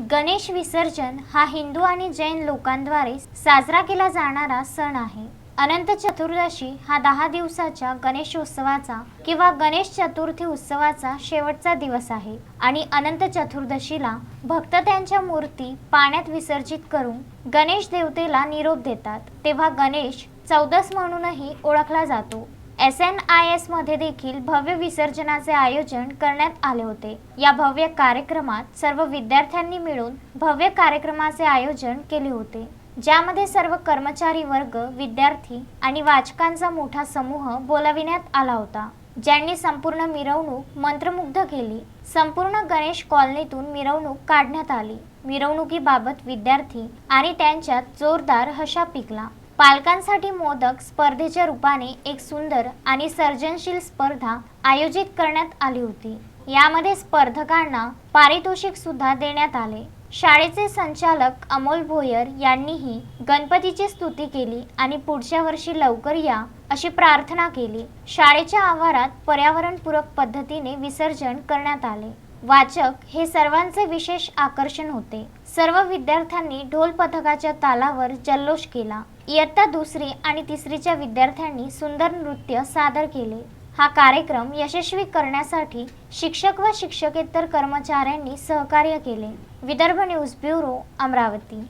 गणेश विसर्जन हा हिंदू आणि जैन लोकांद्वारे साजरा केला जाणारा सण आहे. अनंत चतुर्दशी हा दहा दिवसाच्या गणेशोत्सवाचा किंवा गणेश चतुर्थी उत्सवाचा शेवटचा दिवस आहे आणि अनंत चतुर्दशीला भक्त त्यांच्या मूर्ती पाण्यात विसर्जित करून गणेश देवतेला निरोप देतात. तेव्हा गणेश चौदस म्हणूनही ओळखला जातो. एस एन आय एसमध्ये देखील भव्य विसर्जनाचे आयोजन करण्यात आले होते. या भव्य कार्यक्रमात सर्व विद्यार्थ्यांनी मिळून भव्य कार्यक्रमाचे आयोजन केले होते. ज्यामध्ये सर्व कर्मचारी वर्ग विद्यार्थी आणि वाचकांचा मोठा समूह बोलाविण्यात आला होता. ज्यांनी संपूर्ण मिरवणूक मंत्रमुग्ध केली. संपूर्ण गणेश कॉलनीतून मिरवणूक काढण्यात आली. मिरवणुकीबाबत विद्यार्थी आणि त्यांच्यात जोरदार हशा पिकला. पालकांसाठी मोदक स्पर्धेच्या रूपाने एक सुंदर आणि सर्जनशील स्पर्धा आयोजित करण्यात आली होती. यामध्ये स्पर्धकांना पारितोषिक सुद्धा देण्यात आले. शाळेचे संचालक अमोल भोयर यांनीही गणपतीची स्तुती केली आणि पुढच्या वर्षी लवकर या अशी प्रार्थना केली. शाळेच्या आवारात पर्यावरणपूरक पद्धतीने विसर्जन करण्यात आले. वाचक हे सर्वांचे विशेष आकर्षण होते. सर्व विद्यार्थ्यांनी ढोल पथकाच्या तालावर जल्लोष केला. इयत्ता दुसरी आणि तिसरीच्या विद्यार्थ्यांनी सुंदर नृत्य सादर केले. हा कार्यक्रम यशस्वी करण्यासाठी शिक्षक व शिक्षकेतर कर्मचाऱ्यांनी सहकार्य केले. Vidarbha news bureau Amravati.